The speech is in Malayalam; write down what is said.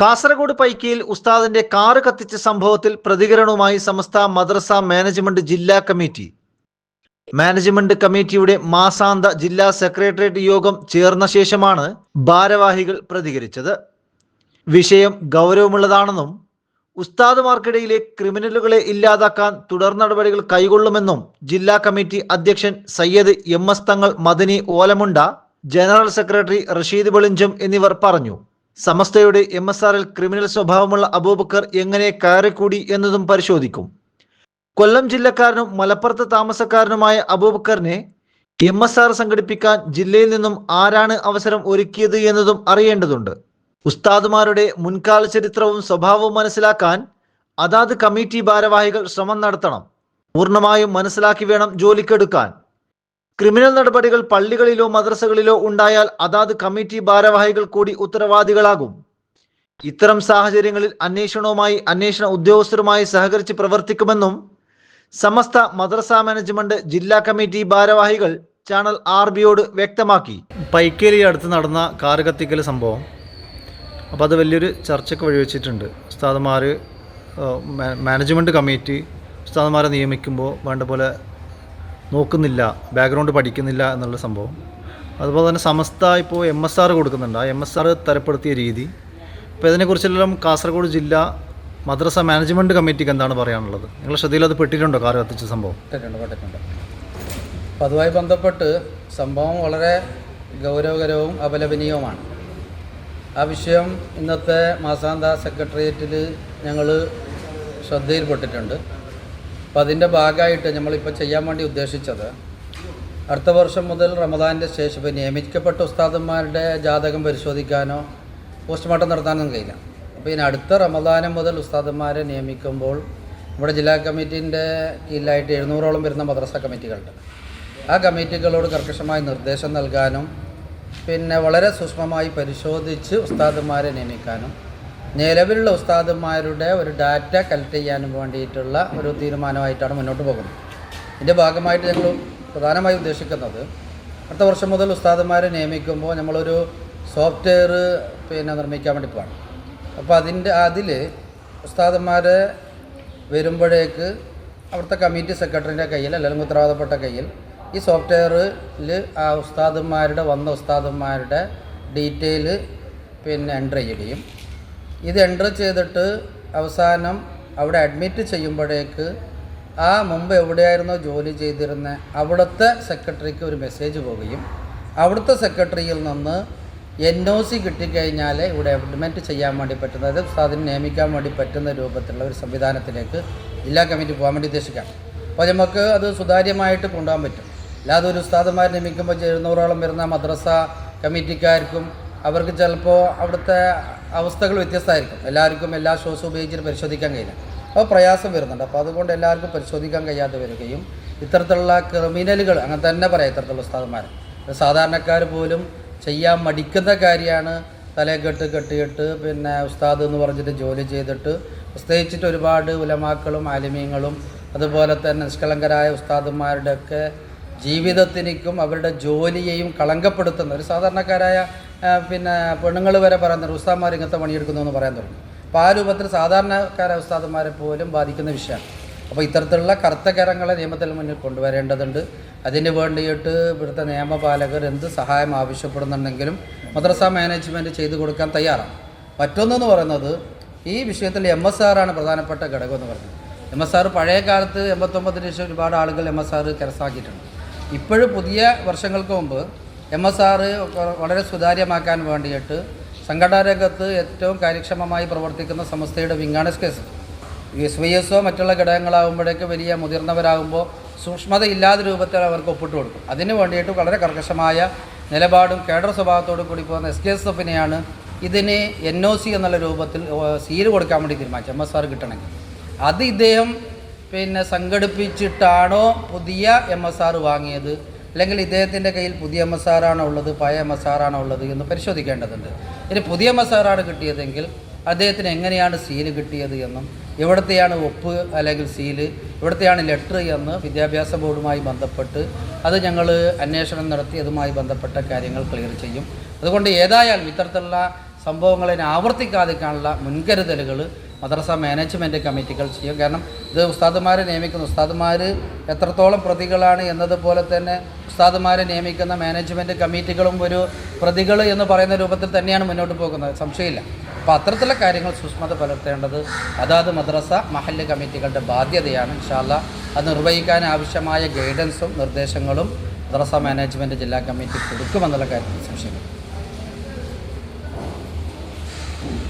കാസർഗോഡ് പൈക്കിയിൽ ഉസ്താദിന്റെ കാറ് കത്തിച്ച സംഭവത്തിൽ പ്രതികരണവുമായി സമസ്ത മദ്രസ മാനേജ്മെന്റ് ജില്ലാ കമ്മിറ്റി. മാനേജ്മെന്റ് കമ്മിറ്റിയുടെ മാസാന്ത ജില്ലാ സെക്രട്ടേറിയറ്റ് യോഗം ചേർന്ന ശേഷമാണ് ഭാരവാഹികൾ പ്രതികരിച്ചത്. വിഷയം ഗൗരവമുള്ളതാണെന്നും ഉസ്താദുമാർക്കിടയിലെ ക്രിമിനലുകളെ ഇല്ലാതാക്കാൻ തുടർ നടപടികൾ കൈകൊള്ളുമെന്നും ജില്ലാ കമ്മിറ്റി അധ്യക്ഷൻ Sayyid M S Thangal Madani Olamunda general secretary Rasheed ബളിഞ്ചും എന്നിവർ പറഞ്ഞു. സമസ്തയുടെ എം എസ് ആറിൽ ക്രിമിനൽ സ്വഭാവമുള്ള അബൂബക്കർ എങ്ങനെ കയറിക്കൂടി എന്നതും പരിശോധിക്കും. കൊല്ലം ജില്ലക്കാരനും മലപ്പുറത്ത് താമസക്കാരനുമായ അബൂബക്കറിനെ എം എസ് ആർ സംഘടിപ്പിക്കാൻ ജില്ലയിൽ നിന്നും ആരാണ് അവസരം ഒരുക്കിയത് എന്നതും അറിയേണ്ടതുണ്ട്. ഉസ്താദുമാരുടെ മുൻകാല ചരിത്രവും സ്വഭാവവും മനസ്സിലാക്കാൻ അതാത് കമ്മിറ്റി ഭാരവാഹികൾ ശ്രമം നടത്തണം. പൂർണമായും മനസ്സിലാക്കി വേണം ജോലിക്കെടുക്കാൻ. ക്രിമിനൽ നടപടികൾ പള്ളികളിലോ മദ്രസകളിലോ ഉണ്ടായാൽ അതാത് കമ്മിറ്റി ഭാരവാഹികൾ കൂടി ഉത്തരവാദികളാകും. ഇത്തരം സാഹചര്യങ്ങളിൽ അന്വേഷണവുമായി അന്വേഷണ ഉദ്യോഗസ്ഥരുമായി സഹകരിച്ച് പ്രവർത്തിക്കുമെന്നും സമസ്ത മദ്രസ മാനേജ്മെന്റ് ജില്ലാ കമ്മിറ്റി ഭാരവാഹികൾ ചാനൽ ആർ ബിയോട് വ്യക്തമാക്കി. പൈക്കേലി അടുത്ത് നടന്ന കാർ കത്തിക്കൽ സംഭവം. അപ്പോൾ അത് വലിയൊരു ചർച്ചയ്ക്ക് വഴിവെച്ചിട്ടുണ്ട്. ഉസ്താദുമാർ മാനേജ്മെന്റ് കമ്മിറ്റി ഉസ്താദുമാരെ നിയമിക്കുമ്പോൾ വേണ്ട പോലെ നോക്കുന്നില്ല ബാക്ക്ഗ്രൗണ്ട് പഠിക്കുന്നില്ല എന്നുള്ള സംഭവം. അതുപോലെ തന്നെ സമസ്ത ഇപ്പോൾ എം എസ് ആർ കൊടുക്കുന്നുണ്ട്. ആ എം എസ് ആർ തരപ്പെടുത്തിയ രീതി. അപ്പോൾ ഇതിനെക്കുറിച്ചെല്ലാം കാസർഗോഡ് ജില്ല മദ്രസ മാനേജ്മെന്റ് കമ്മിറ്റിക്ക് എന്താണ് പറയാനുള്ളത്? നിങ്ങൾ ശ്രദ്ധയിൽ അത് പെട്ടിട്ടുണ്ടോ കാർ കത്തിച്ച സംഭവം? പെട്ടിട്ടുണ്ട് അപ്പോൾ അതുമായി ബന്ധപ്പെട്ട് സംഭവം വളരെ ഗൗരവകരവും അപലപനീയവുമാണ്. ആ വിഷയം ഇന്നത്തെ മാസാന്ത സെക്രട്ടേറിയറ്റിൽ ഞങ്ങൾ ശ്രദ്ധയിൽപ്പെട്ടിട്ടുണ്ട്. അപ്പോൾ അതിന്റെ ഭാഗമായിട്ട് നമ്മളിപ്പോൾ ചെയ്യാൻ വേണ്ടി ഉദ്ദേശിച്ചത് അടുത്ത വർഷം മുതൽ റമദാന്റെ ശേഷം നിയമിക്കപ്പെട്ട ഉസ്താദന്മാരുടെ ജാതകം പരിശോധിക്കാനോ പോസ്റ്റ്മോർട്ടം നടത്താനൊന്നും കഴിയില്ല. അപ്പോൾ ഇനി അടുത്ത റമദാനം മുതൽ ഉസ്താദന്മാരെ നിയമിക്കുമ്പോൾ നമ്മുടെ ജില്ലാ കമ്മിറ്റീന്റെ കീഴിലായിട്ട് എഴുന്നൂറോളം വരുന്ന മദ്രസ കമ്മിറ്റികളുണ്ട്. ആ കമ്മിറ്റികളോട് കർക്കശമായ നിർദ്ദേശം നൽകാനും പിന്നെ വളരെ സൂക്ഷ്മമായി പരിശോധിച്ച് ഉസ്താദന്മാരെ നിയമിക്കാനും നിലവിലുള്ള ഉസ്താദന്മാരുടെ ഒരു ഡാറ്റ കളക്ട് ചെയ്യാനും വേണ്ടിയിട്ടുള്ള ഒരു തീരുമാനമായിട്ടാണ് മുന്നോട്ട് പോകുന്നത്. ഇതിന്റെ ഭാഗമായിട്ട് ഞങ്ങൾ പ്രധാനമായി ഉദ്ദേശിക്കുന്നത് അടുത്ത വർഷം മുതൽ ഉസ്താദന്മാരെ നിയമിക്കുമ്പോൾ നമ്മളൊരു സോഫ്റ്റ്വെയർ പിന്നെ നിർമ്മിക്കാൻ വേണ്ടി പോകണം അപ്പോൾ അതിന്റെ അതിൽ ഉസ്താദന്മാരെ വരുമ്പോഴേക്ക് അവിടുത്തെ കമ്മിറ്റി സെക്രട്ടറിന്റെ കയ്യിൽ അല്ലെങ്കിൽ ഉത്തരവാദപ്പെട്ട കയ്യിൽ ഈ സോഫ്റ്റ്വെയറിൽ ആ ഉസ്താദന്മാരുടെ വന്ന ഉസ്താദന്മാരുടെ ഡീറ്റെയിൽ പിന്നെ എന്റർ ചെയ്യുകയും ഇത് എന്റർ ചെയ്തിട്ട് അവസാനം അവിടെ അഡ്മിറ്റ് ചെയ്യുമ്പോഴേക്ക് ആ മുമ്പ് എവിടെയായിരുന്നോ ജോലി ചെയ്തിരുന്ന അവിടുത്തെ സെക്രട്ടറിക്ക് ഒരു മെസ്സേജ് പോവുകയും അവിടുത്തെ സെക്രട്ടറിയിൽ നിന്ന് എൻ ഒ സി കിട്ടിക്കഴിഞ്ഞാൽ ഇവിടെ അഡ്മിറ്റ് ചെയ്യാൻ വേണ്ടി പറ്റുന്ന അതായത് ഉസ്താദിനെ നിയമിക്കാൻ വേണ്ടി പറ്റുന്ന രൂപത്തിലുള്ള ഒരു സംവിധാനത്തിലേക്ക് ജില്ലാ കമ്മിറ്റി പോകാൻ വേണ്ടി ഉദ്ദേശിക്കാം. അപ്പോൾ നമുക്ക് അത് സുതാര്യമായിട്ട് കൊണ്ടുപോകാൻ പറ്റും. അല്ലാതെ ഒരു ഉസ്താദന്മാർ നിയമിക്കുമ്പോൾ എഴുന്നൂറോളം വരുന്ന മദ്രസ കമ്മിറ്റിക്കാർക്കും അവർക്ക് ചിലപ്പോൾ അവിടുത്തെ അവസ്ഥകൾ വ്യത്യസ്തമായിരിക്കും. എല്ലാവർക്കും എല്ലാ ഷോസും ഉപയോഗിച്ചിട്ട് പരിശോധിക്കാൻ കഴിയില്ല. അപ്പോൾ പ്രയാസം വരുന്നുണ്ട്. അപ്പോൾ അതുകൊണ്ട് എല്ലാവർക്കും പരിശോധിക്കാൻ കഴിയാതെ വരികയും ഇത്തരത്തിലുള്ള ക്രിമിനലുകൾ അങ്ങനെ തന്നെ പറയാം ഇത്തരത്തിലുള്ള ഉസ്താദന്മാർ സാധാരണക്കാർ പോലും ചെയ്യാൻ മടിക്കുന്ന കാര്യമാണ് തലയെക്കെട്ട് കെട്ടിയിട്ട് പിന്നെ ഉസ്താദ് എന്ന് പറഞ്ഞിട്ട് ജോലി ചെയ്തിട്ട് പ്രത്യേകിച്ചിട്ട് ഒരുപാട് ഉലമാക്കളും ആലിമീങ്ങളും അതുപോലെ തന്നെ നിഷ്കളങ്കരായ ഉസ്താദന്മാരുടെയൊക്കെ ജീവിതത്തിനേക്കും അവരുടെ ജോലിയെയും കളങ്കപ്പെടുത്തുന്ന ഒരു സാധാരണക്കാരായ പിന്നെ പെണ്ണുങ്ങൾ വരെ പറയുന്നത് ഉസ്താദ്മാർ ഇങ്ങനത്തെ പണിയെടുക്കുന്നു എന്ന് പറയാൻ തുടങ്ങി. അപ്പോൾ ആ രൂപത്തിൽ സാധാരണക്കാരെ ഉസ്താദന്മാരെ പോലും ബാധിക്കുന്ന വിഷയമാണ്. അപ്പോൾ ഇത്തരത്തിലുള്ള കറുത്തകരങ്ങളെ നിയമത്തിൽ മുന്നിൽ കൊണ്ടുവരേണ്ടതുണ്ട്. അതിന് വേണ്ടിയിട്ട് ഇവിടുത്തെ നിയമപാലകർ എന്ത് സഹായം ആവശ്യപ്പെടുന്നുണ്ടെങ്കിലും മദ്രസ മാനേജ്മെന്റ് ചെയ്തു കൊടുക്കാൻ തയ്യാറാണ്. മറ്റൊന്നെന്ന് പറയുന്നത് ഈ വിഷയത്തിൽ എം എസ് ആറാണ് പ്രധാനപ്പെട്ട ഘടകം എന്ന് പറയുന്നത്. എം എസ് ആർ പഴയ കാലത്ത് എൺപത്തൊമ്പതിന് ശേഷം ഒരുപാട് ആളുകൾ എം എസ് ആർ കരസാക്കിയിട്ടുണ്ട് ഇപ്പോഴും പുതിയ വർഷങ്ങൾക്ക് മുമ്പ് എം എസ് ആർ വളരെ സുതാര്യമാക്കാൻ വേണ്ടിയിട്ട് സംഘടനാ രംഗത്ത് ഏറ്റവും കാര്യക്ഷമമായി പ്രവർത്തിക്കുന്ന സംസ്ഥയുടെ വിങ്ങാണ് കേസ്. എസ് വൈ എസോ മറ്റുള്ള ഘടകങ്ങളാകുമ്പോഴേക്ക് വലിയ മുതിർന്നവരാകുമ്പോൾ സൂക്ഷ്മതയില്ലാത്ത രൂപത്തിൽ അവർക്ക് ഒപ്പിട്ട് കൊടുക്കും. അതിനു വേണ്ടിയിട്ട് വളരെ കർക്കശമായ നിലപാടും കേഡർ സ്വഭാവത്തോടു കൂടി പോകുന്ന എസ് കെ എസ് എഫിനെയാണ് ഇതിന് എൻ ഒ സി എന്നുള്ള രൂപത്തിൽ സീൽ കൊടുക്കാൻ വേണ്ടി തീരുമാനിച്ചു എം എസ് ആർ കിട്ടണമെങ്കിൽ. അത് ഇദ്ദേഹം പിന്നെ സംഘടിപ്പിച്ചിട്ടാണോ പുതിയ എം എസ് ആർ വാങ്ങിയത്? അല്ലെങ്കിൽ ഇദ്ദേഹത്തിന്റെ കയ്യിൽ പുതിയ ആർ ഉള്ളത് പഴയ ആർ ഉള്ളത് എന്ന് പരിശോധിക്കേണ്ടതുണ്ട്. ഇനി പുതിയ ആർ കിട്ടിയതെങ്കിൽ അദ്ദേഹത്തിന് എങ്ങനെയാണ് സീൽ കിട്ടിയത് എന്നും എവിടത്തെയാണ് ഒപ്പ് അല്ലെങ്കിൽ സീൽ എവിടത്തെയാണ് ലെറ്റർ എന്ന് വിദ്യാഭ്യാസ ബോർഡുമായി ബന്ധപ്പെട്ട് അത് ഞങ്ങൾ അന്വേഷണം നടത്തി അതുമായി ബന്ധപ്പെട്ട കാര്യങ്ങൾ ക്ലിയർ ചെയ്യും. അതുകൊണ്ട് ഏതായാലും ഇത്തരത്തിലുള്ള സംഭവങ്ങളെ ആവർത്തിക്കാതിരിക്കാനുള്ള മുൻകരുതലുകൾ മദ്രസ മാനേജ്മെന്റ് കമ്മിറ്റികൾ ചെയ്യും. കാരണം ഇത് ഉസ്താദുമാരെ നിയമിക്കുന്ന. ഉസ്താദുമാർ എത്രത്തോളം പ്രതികളാണ് എന്നതുപോലെ തന്നെ ഉസ്താദുമാരെ നിയമിക്കുന്ന മാനേജ്മെന്റ് കമ്മിറ്റികളും ഒരു പ്രതികൾ എന്ന് പറയുന്ന രൂപത്തിൽ തന്നെയാണ് മുന്നോട്ട് പോകുന്നത്. സംശയമില്ല. അപ്പോൾ അത്തരത്തിലുള്ള കാര്യങ്ങൾ സുഷ്മത പുലർത്തേണ്ടത് അതാത് മദ്രസ മഹല്ല് കമ്മിറ്റികളുടെ ബാധ്യതയാണ്. ഇൻഷാല്ല അത് നിർവഹിക്കാൻ ആവശ്യമായ ഗൈഡൻസും നിർദ്ദേശങ്ങളും മദ്രസ മാനേജ്മെന്റ് ജില്ലാ കമ്മിറ്റി കൊടുക്കുമെന്നുള്ള കാര്യത്തിൽ സംശയമില്ല.